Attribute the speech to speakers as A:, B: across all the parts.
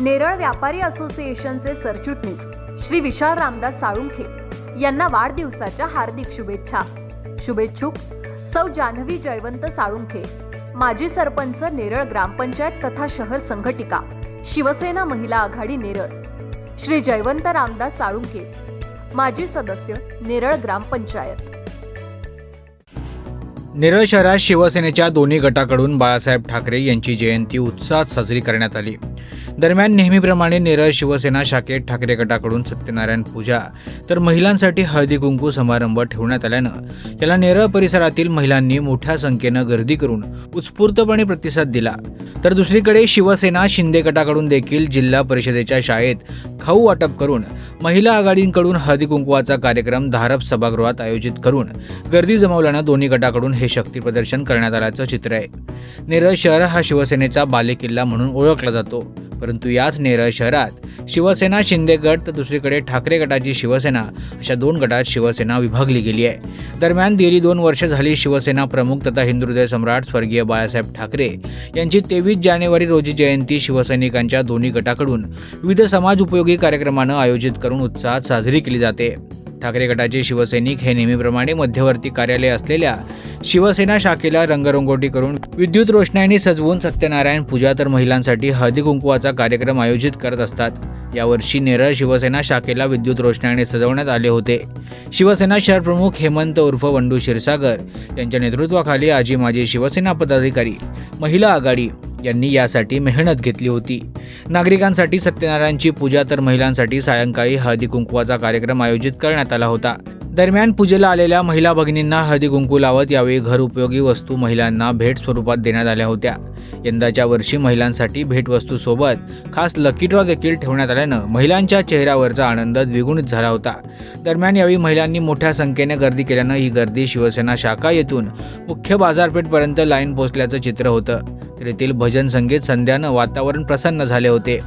A: नेरळ व्यापारी असोसिएशनचे सरचिटणीस श्री विशाल रामदास साळुंखे यांना वाढदिवसाच्या हार्दिक शुभेच्छा. शुभेच्छुक सौ जान्हवी जयवंत साळुंखे माजी सरपंच नेरळ ग्रामपंचायत तथा शहर संघटिका शिवसेना महिला आघाडी नेरळ. श्री जयवंत रामदास साळुंखे माजी सदस्य नेरळ ग्रामपंचायत
B: नेरळ शहरात शिवसेनेच्या दोन्ही गटाकडून बाळासाहेब ठाकरे यांची जयंती उत्साहात साजरी करण्यात आली. दरम्यान नेहमीप्रमाणे नेरळ शिवसेना शाखेत ठाकरे गटाकडून सत्यनारायण पूजा तर महिलांसाठी हळदी कुंकू समारंभ ठेवण्यात आल्यानं याला नेरळ परिसरातील महिलांनी मोठ्या संख्येनं गर्दी करून उत्स्फूर्तपणे प्रतिसाद दिला. तर दुसरीकडे शिवसेना शिंदे गटाकडून देखील जिल्हा परिषदेच्या शाळेत खाऊ वाटप करून महिला आघाडींकडून हळदी कुंकवाचा कार्यक्रम धारप सभागृहात आयोजित करून गर्दी जमवल्यानं दोन्ही गटाकडून हे शक्ती प्रदर्शन करण्यात आल्याचं चित्र आहे. नेरळ शहर हा शिवसेनेचा बालेकिल्ला म्हणून ओळखला जातो. परंतु याच नेरळ शहरात शिवसेना शिंदे गट तर दुसरीकडे ठाकरे गटाची शिवसेना अशा दोन गटात शिवसेना विभागली गेली आहे. दरम्यान गेली दोन वर्ष झाली शिवसेना प्रमुख तथा हिंदुहृदय सम्राट स्वर्गीय बाळासाहेब ठाकरे यांची तेवीस जानेवारी रोजी जयंती शिवसैनिकांच्या दोन्ही गटाकडून विविध समाज उपयोगी कार्यक्रमानं आयोजित करून उत्साहात साजरी केली जाते. ठाकरे गटाचे शिवसैनिक हे नेहमीप्रमाणे मध्यवर्ती कार्यालय असलेल्या शिवसेना शाखेला रंगरंगोटी करून विद्युत रोषणाईने सजवून सत्यनारायण पूजा तर महिलांसाठी हळदी कुंकवाचा कार्यक्रम आयोजित करत असतात. यावर्षी नेरळ शिवसेना शाखेला विद्युत रोषणाईने सजवण्यात आले होते. शिवसेना शहर प्रमुख हेमंत उर्फ वंडू क्षीरसागर यांच्या नेतृत्वाखाली आजी माजी शिवसेना पदाधिकारी महिला आघाडी यांनी यासाठी मेहनत घेतली होती. नागरिकांसाठी सत्यनारायणची पूजा तर महिलांसाठी सायंकाळी हळदी कुंकवाचा कार्यक्रम आयोजित करण्यात आला होता. दरम्यान पूजेला आलेल्या महिला भगिनींना हळदी कुंकू लावत यावेळी घर उपयोगी वस्तू महिलांना भेट स्वरूपात देण्यात आल्या होत्या. यंदाच्या वर्षी महिलांसाठी भेटवस्तूसोबत खास लकी ड्रॉ देखील ठेवण्यात आल्यानं महिलांच्या चेहऱ्यावरचा आनंद द्विगुणित झाला होता. दरम्यान यावेळी महिलांनी मोठ्या संख्येने गर्दी केल्यानं ही गर्दी शिवसेना शाखा येथून मुख्य बाजारपेठपर्यंत लाईन पोचल्याचं चित्र होतं. तर येथील भजन संगीत संध्यानं वातावरण प्रसन्न झाले होते.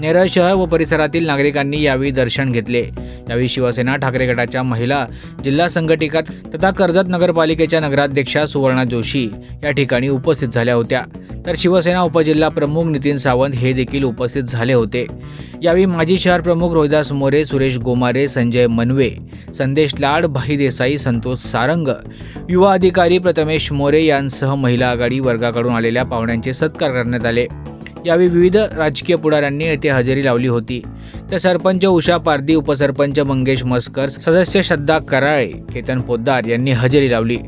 B: नेरळ शहर व परिसरातील नागरिकांनी यावेळी दर्शन घेतले. यावेळी शिवसेना ठाकरे गटाच्या महिला जिल्हा संघटिका तथा कर्जत नगरपालिकेच्या नगराध्यक्षा सुवर्णा जोशी या ठिकाणी उपस्थित झाल्या होत्या. तर शिवसेना उपजिल्हा प्रमुख नितीन सावंत हे देखील उपस्थित झाले होते. यावेळी माजी शहर प्रमुख रोहिदास मोरे सुरेश गोमारे संजय मनवे संदेश लाड भाई देसाई संतोष सारंग युवा अधिकारी प्रथमेश मोरे यांसह महिला आघाडी वर्गाकडून आलेल्या पाहुण्यांचे सत्कार करण्यात आले. यावेळी विविध राजकीय पुढाऱ्यांनी येथे हजेरी लावली होती. तर सरपंच उषा पारदी उपसरपंच मंगेश मस्कर सदस्य श्रद्धा कराळे केतन पोद्दार यांनी हजेरी लावली.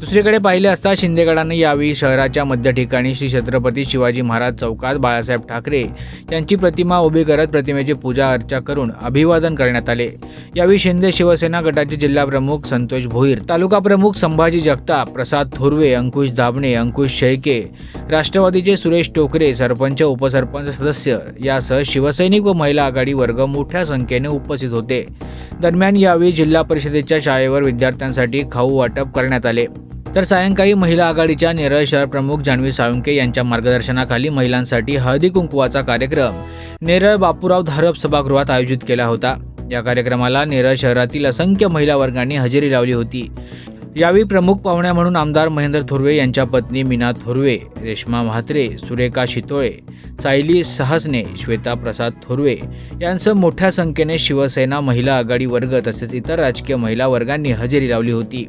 B: दुसरीकडे पाहिले असता शिंदेगडानं यावेळी शहराच्या मध्य ठिकाणी श्री छत्रपती शिवाजी महाराज चौकात बाळासाहेब ठाकरे यांची प्रतिमा उभी करत प्रतिमेची पूजा अर्चा करून अभिवादन करण्यात आले. यावेळी शिंदे शिवसेना गटाचे जिल्हा प्रमुख संतोष भोईर तालुका प्रमुख संभाजी जगताप प्रसाद थोरवे अंकुश धाबणे अंकुश शेळके राष्ट्रवादीचे सुरेश टोकरे सरपंच उपसरपंच सदस्य यासह शिवसैनिक व महिला आघाडी वर्ग मोठ्या संख्येने उपस्थित होते. दरम्यान यावेळी जिल्हा परिषदेच्या शाळेवर विद्यार्थ्यांसाठी खाऊ वाटप करण्यात आले. तर सायंकाळी महिला आघाडीच्या नेरळ शहर प्रमुख जान्हवी साळुंके यांच्या मार्गदर्शनाखाली महिलांसाठी हळदी कुंकुवाचा कार्यक्रम नेरळ बापूराव धारप सभागृहात आयोजित केला होता. या कार्यक्रमाला नेरळ शहरातील असंख्य महिला वर्गांनी हजेरी लावली होती. यावेळी प्रमुख पाहुण्या म्हणून आमदार महेंद्र थोरवे यांच्या पत्नी मीना थोरवे रेश्मा म्हात्रे सुरेखा शितोळे सायली सहसने श्वेता प्रसाद थोरवे यांसह मोठ्या संख्येने शिवसेना महिला आघाडी वर्ग तसेच इतर राजकीय महिला वर्गांनी हजेरी लावली होती.